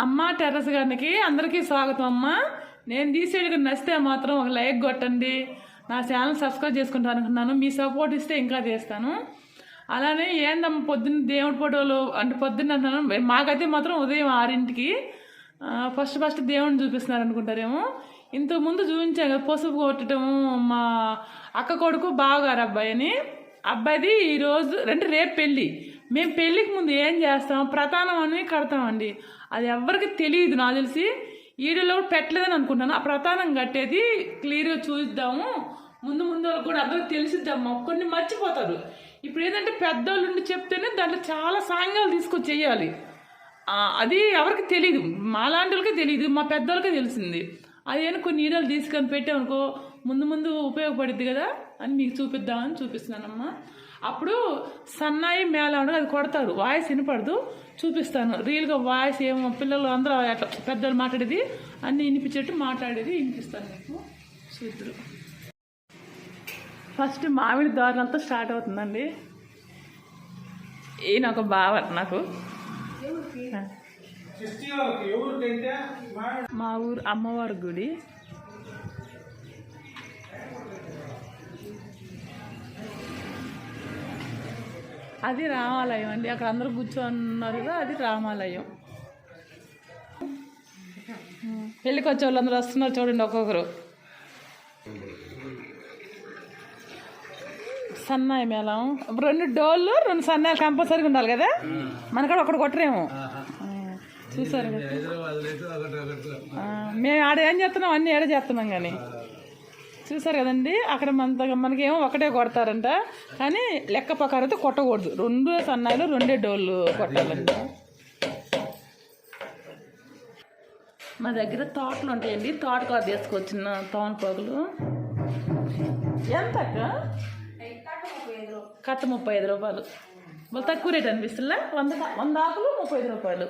అమ్మ టెర్రస్ గారికి అందరికీ స్వాగతం అమ్మ. నేను తీసేది నచ్చితే మాత్రం ఒక లైక్ కొట్టండి. నా ఛానల్ సబ్స్క్రైబ్ చేసుకుంటాను అనుకున్నాను. మీ సపోర్ట్ ఇస్తే ఇంకా చేస్తాను. అలానే ఏందమ్మ పొద్దున్న దేవుడి ఫోటోలు అంటే పొద్దున్న అన్నాను. మాకైతే మాత్రం ఉదయం ఆరింటికి ఫస్ట్ ఫస్ట్ దేవుడిని చూపిస్తున్నారు అనుకుంటారేమో. ఇంతకు ముందు చూపించాను కదా పసుపు కొట్టడము మా అక్క కొడుకు బావగారు అబ్బాయి అని. అబ్బాయిది ఈరోజు రెండు రేపు పెళ్ళి. మేము పెళ్ళికి ముందు ఏం చేస్తాం? ప్రధానం అని కడతామండి. అది ఎవరికి తెలియదు నాకు తెలిసి. ఈడలో కూడా పెట్టలేదని అనుకుంటున్నాను. ఆ ప్రధానం కట్టేది క్లియర్గా చూద్దాము. ముందు ముందు వాళ్ళకి కూడా అందరికి తెలిసిద్దాము. కొన్ని మర్చిపోతారు. ఇప్పుడు ఏంటంటే పెద్దోళ్ళు ఉండి చెప్తేనే దాంట్లో చాలా సాంగాలు తీసుకొచ్చి చేయాలి. అది ఎవరికి తెలియదు మా లాంటి వాళ్ళకి తెలియదు మా పెద్దోళ్ళకే తెలిసింది. అదేనా కొన్ని ఈడలు తీసుకొని పెట్టామనుకో ముందు ముందు ఉపయోగపడుద్ది కదా అని మీకు చూపిద్దామని చూపిస్తున్నానమ్మా. అప్పుడు సన్నాయి మేళ ఉండగా అది కొడతారు. వాయిస్ వినపడదు చూపిస్తాను. రియల్గా వాయిస్ ఏమో పిల్లలు అందరూ అట్లా పెద్దలు మాట్లాడేది అన్నీ వినిపించేట్టు మాట్లాడేది వినిపిస్తాను మీకు. చూద్దరు. ఫస్ట్ మామిడి దారుణంతో స్టార్ట్ అవుతుందండి. ఈయన ఒక బావ నాకు. మా ఊరు అమ్మవారి గుడి. అది రామాలయం అండి. అక్కడ అందరూ కూర్చొన్నారు కదా అది రామాలయం. పెళ్ళికి వచ్చే వాళ్ళందరూ వస్తున్నారు చూడండి ఒక్కొక్కరు. సన్నాయి మేళం. రెండు డోళ్ళు రెండు సన్నాయిలు కంపల్సరీగా ఉండాలి కదా? మనకాడ ఒకటి కొట్టరేమో. చూసారు మేము ఆడ ఏం చేస్తున్నాం? అన్నీ ఏడ చేస్తున్నాం కానీ. చూసారు కదండి? అక్కడ మన మనకేమో ఒకటే కొడతారంట. కానీ లెక్క ప్రకారం అయితే కొట్టకూడదు. రెండు సన్నాయిలు రెండే డోళ్ళు కొట్టాలండి మా దగ్గర తోటలు ఉంటాయండి. తోటకూర తీసుకొచ్చిన తోనపోగులు ఎంత అక్క కట్ట ముప్పై ఐదు రూపాయలు. తక్కువ రేట్ అనిపిస్తుందా వంద వంద ఆకులు ముప్పై ఐదు రూపాయలు.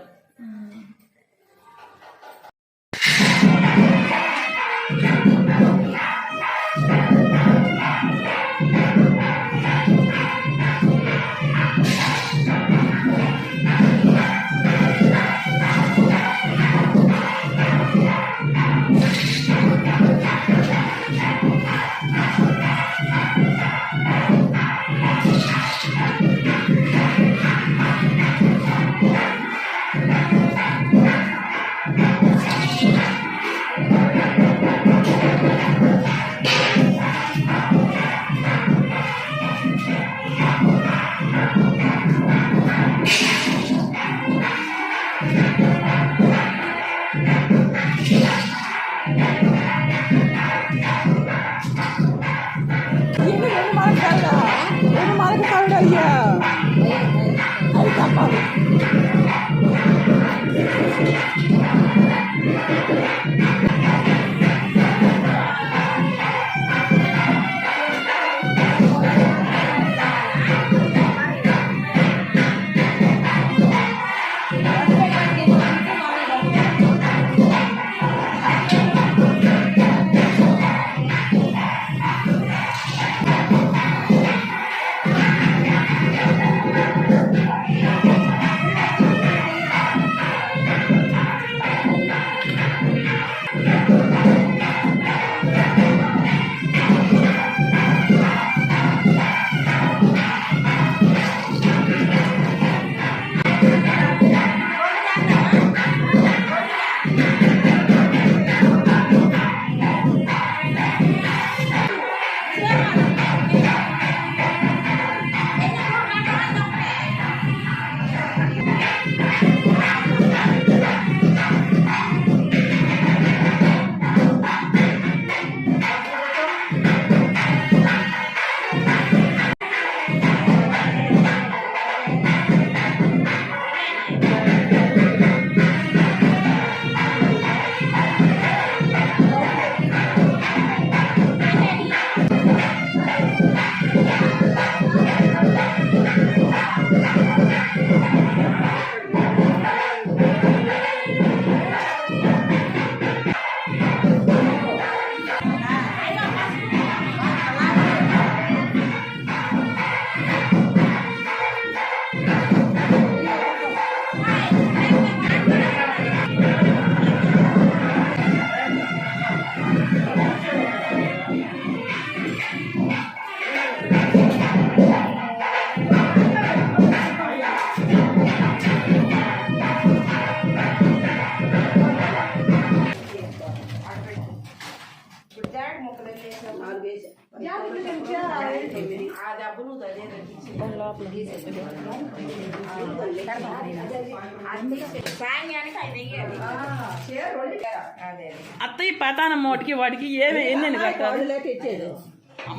అత్తయ్య పతానం మోటికి వాడికి ఏమి ఎన్ని కట్టాలి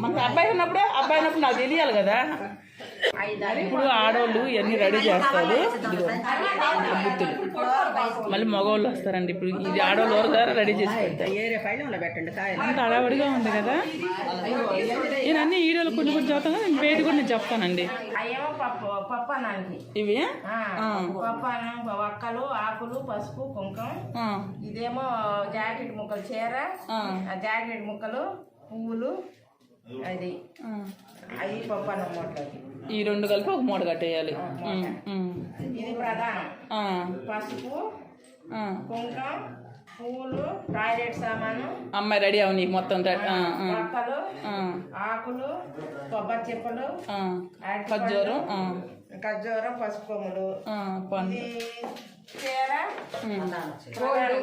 మన అబ్బాయి ఉన్నప్పుడే అబ్బాయి ఉన్నప్పుడు నాకు తెలియాలి కదా. ఇప్పుడు ఆడవాళ్ళు ఇవన్నీ రెడీ చేస్తారు. బుద్ధులు మళ్ళీ మగవాళ్ళు వస్తారండి. ఇప్పుడు ఇది ఆడవాళ్ళు వరకు రెడీ చేసి అంత అడవడిగా ఉంది కదా. నేను అన్ని వీడియోలు కొన్ని కొన్ని చదువుతాను నేను వేడి కూడా నేను చెప్తానండి. ఇవి? వక్కలు ఆకులు పసుపు కుంకుమ. ఆ, ఇదేమో జాకెట్ ముక్కలు చీర. జాకెట్ ముక్కలు పువ్వులు. అది. అవి పప్పు అన్నం మూటలకి ఈ రెండు కలిపి ఒక మూట కట్టేయాలి. ఇది ప్రధానం పసుపు ఆ. పువ్వులు టాయిలెట్ సామాను అమ్మాయి రెడీ అవు నీకు మొత్తం ఆ, ఆకులు కొబ్బరి చిప్పలు ఖర్జూరం ఖర్జూరం పసుపు కొమ్ములు. చీర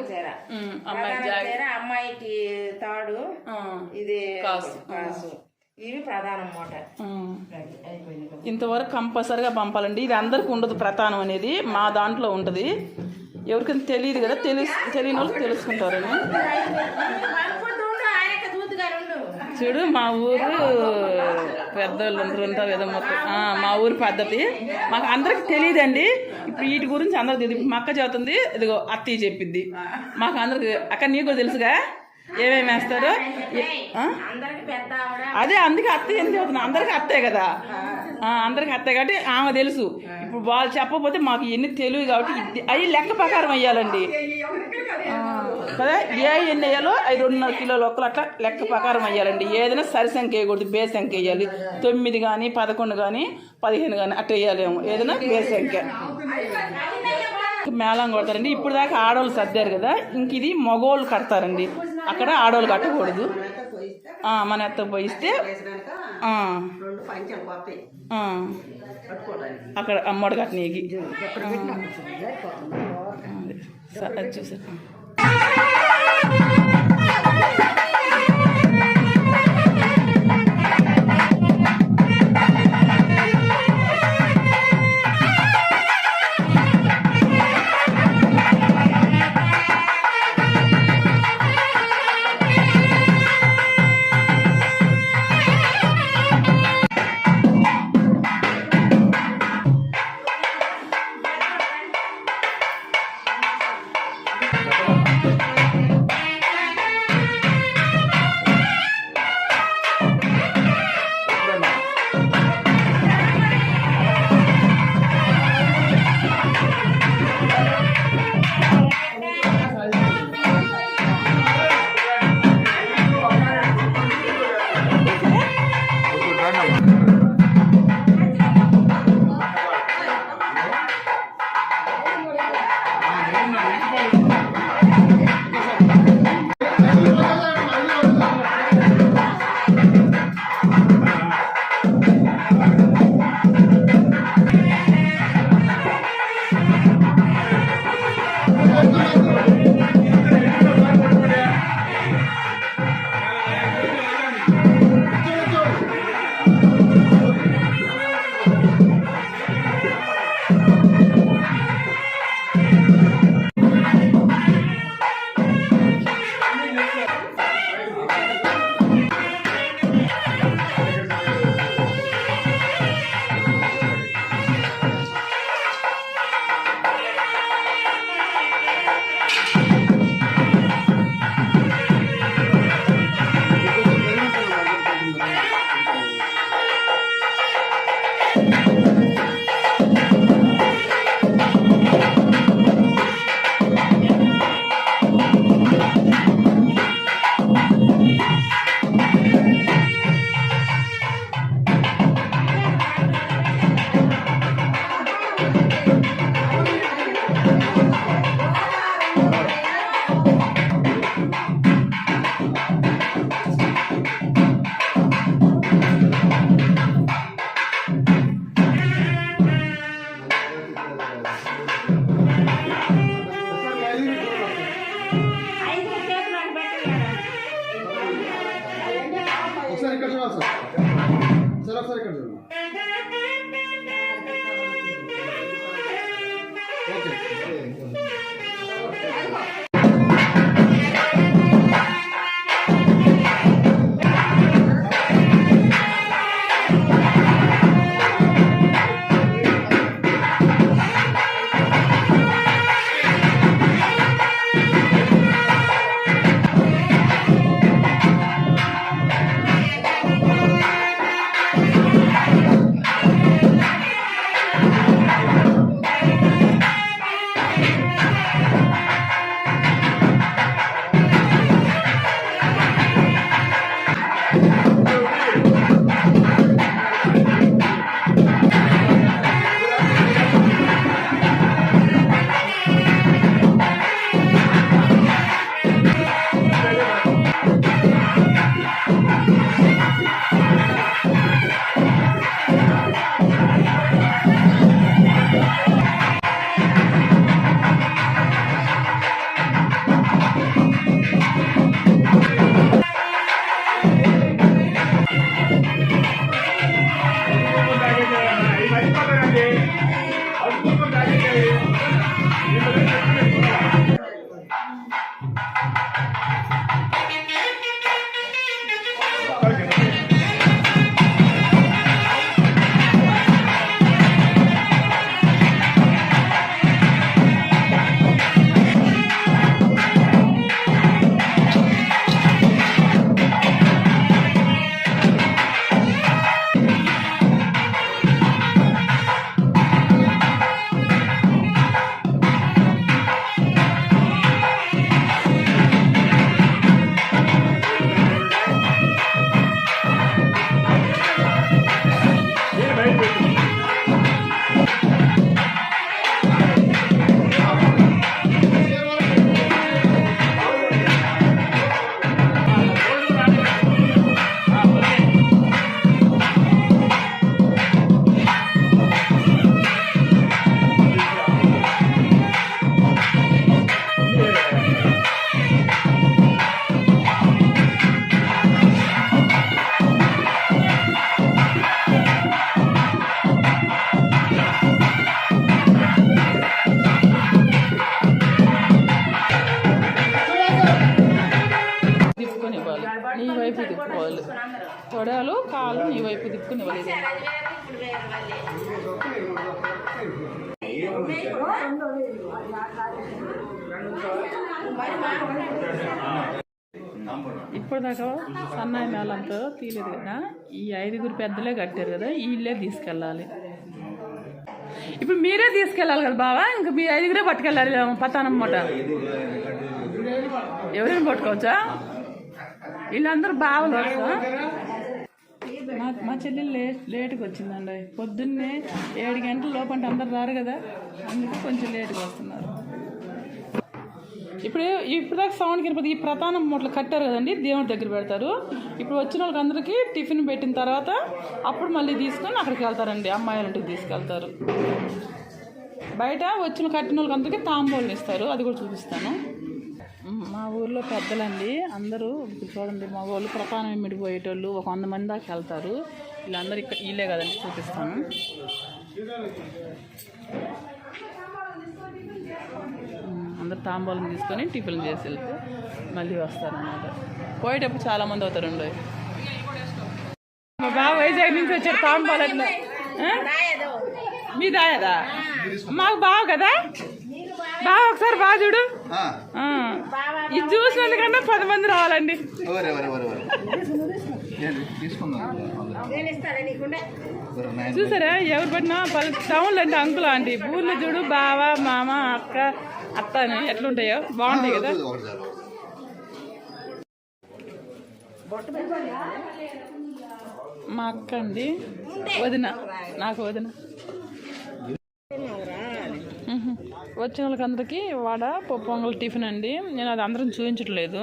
చీర. చీర. అమ్మాయికి తాడు ఇది కాసు. ఇవి ప్రధానం మూట ఆ. అది అయిపోయింది. కదా. ఇంతవరకు కంపల్సరిగా పంపాలండి. ఇది అందరికి ఉండదు ప్రధానం అనేది మా దాంట్లో ఉంటుంది. ఎవరికైనా తెలియదు కదా తెలుసు తెలియని వాళ్ళు తెలుసుకుంటారని చూడు మా ఊరు పెద్దోళ్ళు అందరూ ఉంటారు కదా మొత్తం. మా ఊరు పద్ధతి. మాకు అందరికి తెలియదండి. ఇప్పుడు వీటి గురించి అందరికి తెలియదు. మా అక్క చదువుతుంది ఇదిగో అత్తయ్య చెప్పిద్ది మాకు అందరికి అక్క నీకు కూడా తెలుసుగా? ఏమేమి వేస్తారో? ఏ- అదే అందుకే అత్తయ్య ఎందుకు చెబుతున్నా అందరికి అత్తే కదా? అందరికి అత్తే కాబట్టి ఆమె తెలుసు. ఇప్పుడు వాళ్ళు చెప్పకపోతే మాకు ఎన్ని తెలివి కాబట్టి అవి లెక్క ప్రకారం వేయాలండి కదా ఏ ఎన్ని వేయాలో అవి రెండున్నర కిలోలు ఒక్కలు అట్లా లెక్క ప్రకారం వేయాలండి ఏదైనా సరి సంఖ్య వేయకూడదు బే సంఖ్య వేయాలి. తొమ్మిది కానీ పదకొండు కానీ పదిహేను కానీ అట్లా వేయాలేమో. ఏదైనా బే సంఖ్య. మేళం కొడతారండి. ఇప్పుడు దాకా ఆడవాళ్ళు సర్దారు కదా? ఇంక ఇది మగవాళ్ళు కడతారండి. అక్కడ ఆడవాళ్ళు కట్టకూడదు. మన అత్త పోయిస్తే అక్కడ అమ్మడు కట్టనీకి చూసారు ఇప్పుడు దాకా సన్నాయి మేళంతో తీయలేదు కదా. ఈ ఐదుగురు పెద్దలే కట్టారు కదా వీళ్ళే తీసుకెళ్ళాలి. ఇప్పుడు మీరే తీసుకెళ్ళాలి కదా బావా ఇంకా మీ ఐదుగురే పట్టుకెళ్ళాలి పతానం మూట. ఎవరైనా పట్టుకోవచ్చా? వీళ్ళందరూ బావలు మా మా చెల్లి లేట్ లేట్గా వచ్చిందండి. పొద్దున్నే ఏడు గంటల లోపంటే అందరు రారు కదా అందుకు కొంచెం లేట్గా వస్తున్నారు. ఇప్పుడు ఇప్పుడు దాకా సౌండ్ కనిపి ఈ ప్రధానం మూటలు కట్టారు కదండి దేవుడి దగ్గర పెడతారు. ఇప్పుడు వచ్చిన వాళ్ళకి అందరికీ టిఫిన్ పెట్టిన తర్వాత అప్పుడు మళ్ళీ తీసుకొని అక్కడికి వెళ్తారండి అమ్మాయిల ఇంటికి తీసుకెళ్తారు. బయట వచ్చిన కట్టిన వాళ్ళకందరికీ తాంబూలు ఇస్తారు అది కూడా చూపిస్తాను. మా ఊర్లో పెద్దలండి అందరూ చూడండి మా వాళ్ళు ప్రధానం ఇమిడిపోయేటోళ్ళు ఒక వంద మంది దాకా వెళ్తారు. వీళ్ళందరూ ఇక్కడ వీళ్ళే కదండి చూపిస్తాను. అందరు తాంబూలం తీసుకొని టిఫిన్ చేసి వెళ్తే మళ్ళీ వస్తారన్నమాట. పోయేటప్పుడు చాలా మంది అవుతారండి మా బావ వైజాగ్ నుంచి వచ్చాడు తాంబూలం మీ దాయదా? మాకు బావ కదా? బావ ఒకసారి బాగా చూడు. ఇది చూసినందుకన్నా పది మంది రావాలండి? చూసారా? ఎవరు పట్టినా పలు టౌన్లు అంటే అంకుల్ ఆంటీ. ఊర్లో చూడు బావ మామ అక్క అత్త అని ఎట్లుంటాయో? బాగుంటాయి కదా. మా అక్క అండి వదిన నాకు వదిన. వచ్చిన వాళ్ళకందరికీ వడ పప్పు పొంగల్ టిఫిన్ అండి. నేను అది అందరం చూపించట్లేదు.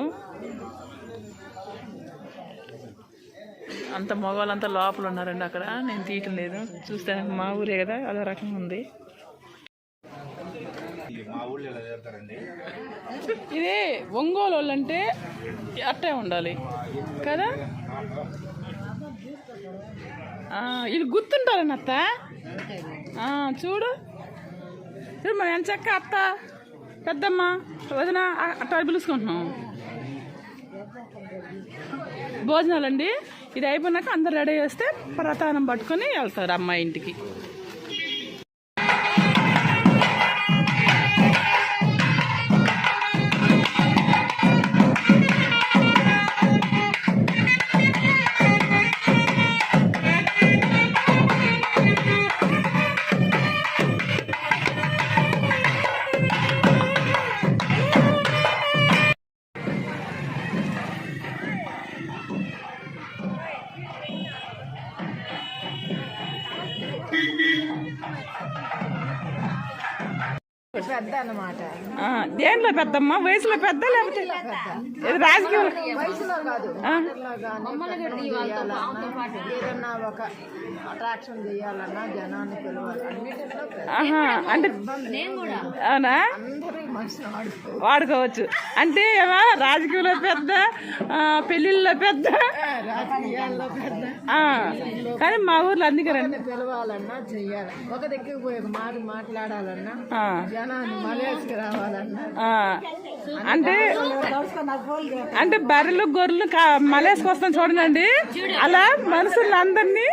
అంత మగవాళ్ళంతా లోపల ఉన్నారండి అక్కడ. నేను తీయటం లేదు. చూస్తే మా ఊరే కదా అదో రకంగా ఉంది మా ఊళ్ళో ఇలా చేస్తారండి ఇది ఒంగోలు వాళ్ళు అంటే అట్టే ఉండాలి. కదా? ఇది గుర్తుంటారని అత్త? చూడు. చూడు మనం ఎంత చక్క అత్త పెద్దమ్మ వదిన అట్ట పిలుచుకుంటున్నాం. భోజనాలండి. ఇది అయిపోయినాక అందరు రెడీ చేస్తే ప్రతానం పట్టుకొని వెళ్తారు అమ్మాయి ఇంటికి. Thank you. పెద్ద అన్నమాట దేంట్లో పెద్దమ్మ? వయసులో పెద్ద లేకపోతే? ఇది రాజకీయం వయసులో కాదు. ఏదన్నా ఒక అట్రాక్షన్ చేయాలన్నా జనాన్ని పిలవాలి. అంటే అవునా? వాడుకోవచ్చు. అంటే ఏమో రాజకీయంలో పెద్ద పెళ్ళిళ్ళలో పెద్ద? రాజకీయాల్లో పెద్ద. ఆ, కానీ మా ఊర్లో అందుకే రండి. పిలవాలన్నా చెయ్యాలి ఒక దగ్గరికి పోయి ఒక మాట మాట్లాడాలన్నా జనాన్ని. అంటే అంటే బర్రెలు గొర్రెలు కా- మలేసుకొస్తాం చూడండి. అలా మనుషులు అందరినీ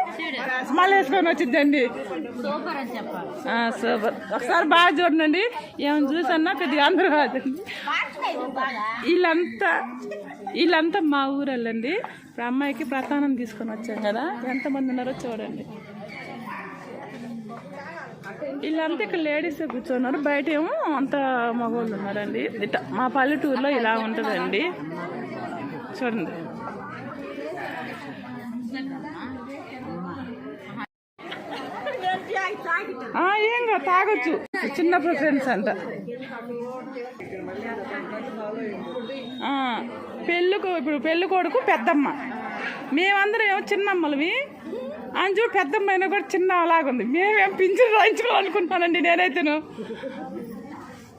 మలేసుకొని వచ్చిందండి సూపర్. ఒకసారి బాగా చూడండి. ఏమైనా చూసన్నా కొద్దిగా అందరూ కాదండి. వీళ్ళంతా వీళ్ళంతా మా ఊరెళ్ళండి. ఇప్పుడు అమ్మాయికి ప్రధానం తీసుకొని వచ్చాం కదా. ఎంతమంది ఉన్నారో చూడండి. వీళ్ళంతా ఇక్కడ లేడీస్ కూర్చున్నారు. బయట ఏమో అంత మగవాళ్ళు ఉన్నారండి. ఇట్ట మా పల్లెటూరులో ఇలా ఉంటుందండి. చూడండి. ఏం కాదు తాగొచ్చు. చిన్నప్పుడు ఫ్రెండ్స్ అంట. ఆ, పెళ్ళికు ఇప్పుడు పెళ్ళి కొడుకు పెద్దమ్మ. మేమందరం ఏమో చిన్నమ్మలవి. అని చూడు పెద్దమ్మ కూడా చిన్న అలాగుంది మేమేం పింఛన్ రాయించుకోవాలనుకుంటున్నానండి నేనైతేను.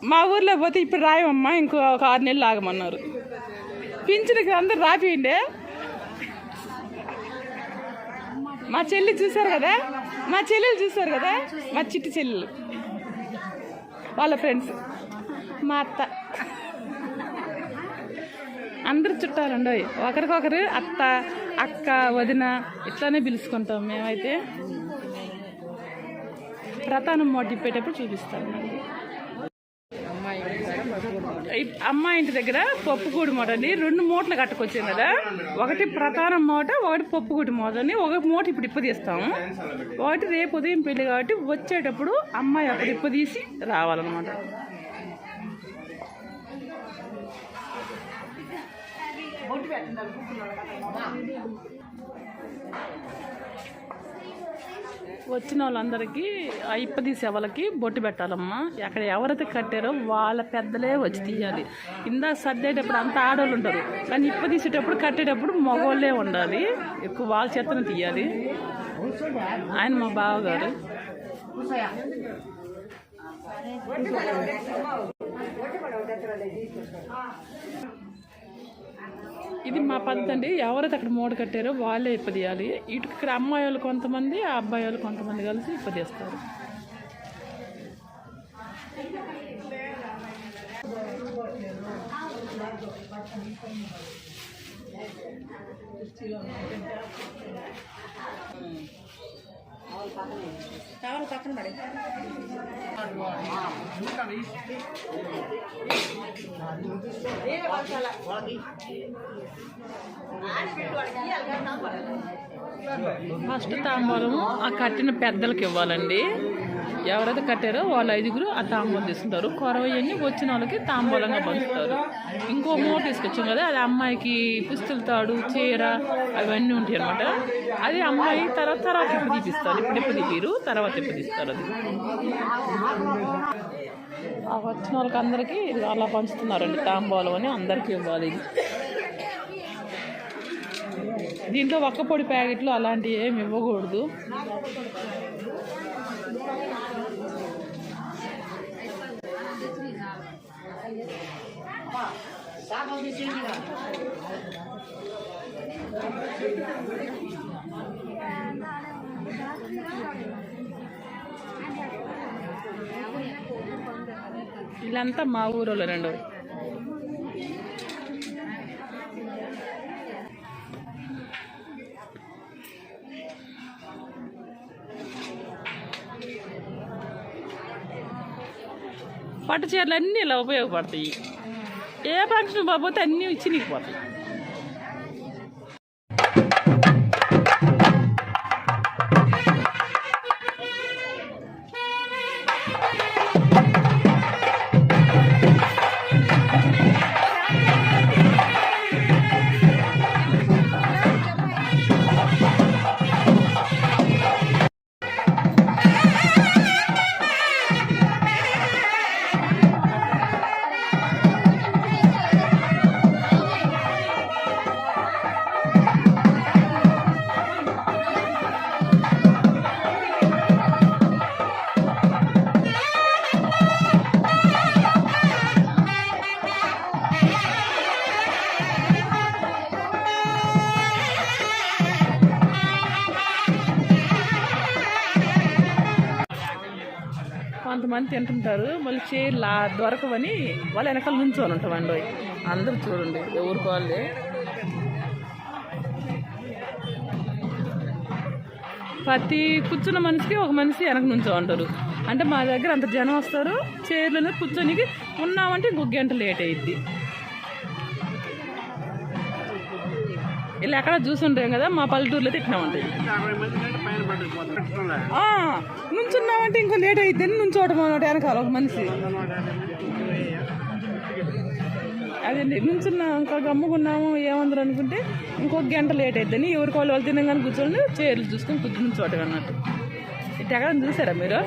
మా ఊర్లో పోతే ఇప్పుడు రాయమమ్మా ఇంకో ఒక ఆరు నెలలు ఆగమన్నారు. పింఛన్కి అందరు రాపియండి. మా చెల్లి చూశారు కదా? మా చెల్లెలు చూశారు కదా? మా చిట్టి చెల్లెలు. వాళ్ళ ఫ్రెండ్స్. మా అత్త. అందరు ఉండవు ఒకరికొకరు అత్త అక్క వదిన ఇట్లానే పిలుచుకుంటాం మేమైతే. ప్రధానం మోటిప్పేటప్పుడు చూపిస్తాం అమ్మాయి అమ్మాయి ఇంటి దగ్గర పప్పుగూడి మూట అండి. రెండు మూటలు కట్టుకొచ్చింది కదా. ఒకటి ప్రధానం మూట ఒకటి పప్పుగూడి మూట అని ఒక మూట ఇప్పుడు ఇప్పు తీస్తాము ఒకటి రేపు ఉదయం పెళ్ళి కాబట్టి వచ్చేటప్పుడు అమ్మాయి అప్పుడు ఇప్పు తీసి రావాలన్నమాట. వచ్చిన వాళ్ళందరికీ ఆ ఇప్ప వాళ్ళకి బొట్టు పెట్టాలమ్మా. అక్కడ ఎవరైతే కట్టారో వాళ్ళ పెద్దలే వచ్చి తీయాలి. ఇందాక సర్దేటప్పుడు అంతా ఆడవాళ్ళు ఉంటారు కానీ ఇప్ప తీసేటప్పుడు కట్టేటప్పుడు మగవాళ్ళే ఉండాలి. ఎక్కువ వాళ్ళ చేతను తీయాలి. ఆయన మా బావగారు. ఇది మా పద్ధతి అండి. ఎవరైతే అక్కడ మూట కట్టారో వాళ్ళే ఇప్ప తీయాలి ఇటు ఇక్కడ అమ్మాయి వాళ్ళు కొంతమంది ఆ అబ్బాయి వాళ్ళు కొంతమంది కలిసి ఇప్ప తీస్తారు టవర్ పక్కన పడి. ఫస్ట్ తాంబూలము ఆ కట్టిన పెద్దలకు ఇవ్వాలండి. ఎవరైతే కట్టారో వాళ్ళు ఐదుగురు ఆ తాంబూలం తీసుకుంటారు. కొరవయ్యని వచ్చిన వాళ్ళకి తాంబూలంగా పంచుతారు. ఇంకో మూట తీసుకొచ్చాం కదా అది అమ్మాయికి పుస్తుల తాడు చీర అవన్నీ ఉంటాయి అనమాట అది అమ్మాయి తర్వాత తర్వాత ఇప్పుడు తీపిస్తారు? ఇప్పుడు ఇప్పుడు తీపిరు తర్వాత ఇప్పుడు తీస్తారు అది? ఆ వచ్చిన వాళ్ళకి అందరికీ ఇది అలా పంచుతున్నారండి తాంబూలం అని అందరికీ ఇవ్వాలి ఇది. దీంట్లో ఒక్క పొడి ప్యాకెట్లు అలాంటివి ఏమి ఇవ్వకూడదు. వీళ్ళంతా మా ఊరోళ్ళు రెండు పట్టు చీరలు అన్నీ ఇలా ఉపయోగపడతాయి. ఏ ఫంక్షన్ పోతే అన్నీ ఇచ్చి నీకు పోతాయి. తింటుంటారు మళ్ళీ చీరలు దొరకవని వాళ్ళు వెనకాల నుంచొని ఉంటామండి అందరూ చూడండి ఎవరికి వాళ్ళే ప్రతి కూర్చున్న మనిషికి ఒక మనిషి వెనక నుంచో ఉంటారు అంటే మా దగ్గర అంత జనం వస్తారు చైర్లలో కూర్చొనికి ఉన్నామంటే ఇంకొక గంట లేట్ అయ్యిద్ది ఇలా ఎక్కడ చూసుంటాం కదా మా పల్లెటూరులో తిట్టినా ఉంటాయి నుంచున్నామంటే ఇంకో లేట్ అయితే నుంచోవటం అన్నమాట వెనకాల ఒక మనిషి. అదండి నుంచున్నాం ఇంకా గమ్ముకున్నాము ఏమందరు అనుకుంటే ఇంకొక గంట లేట్ అయిద్దని ఎవరికి వాళ్ళు వాళ్ళు తినగానే కూర్చొని చైర్లు చూసుకొని కూర్చుని చోట అన్నట్టు. ఇటు ఎక్కడ చూసారా మీరు?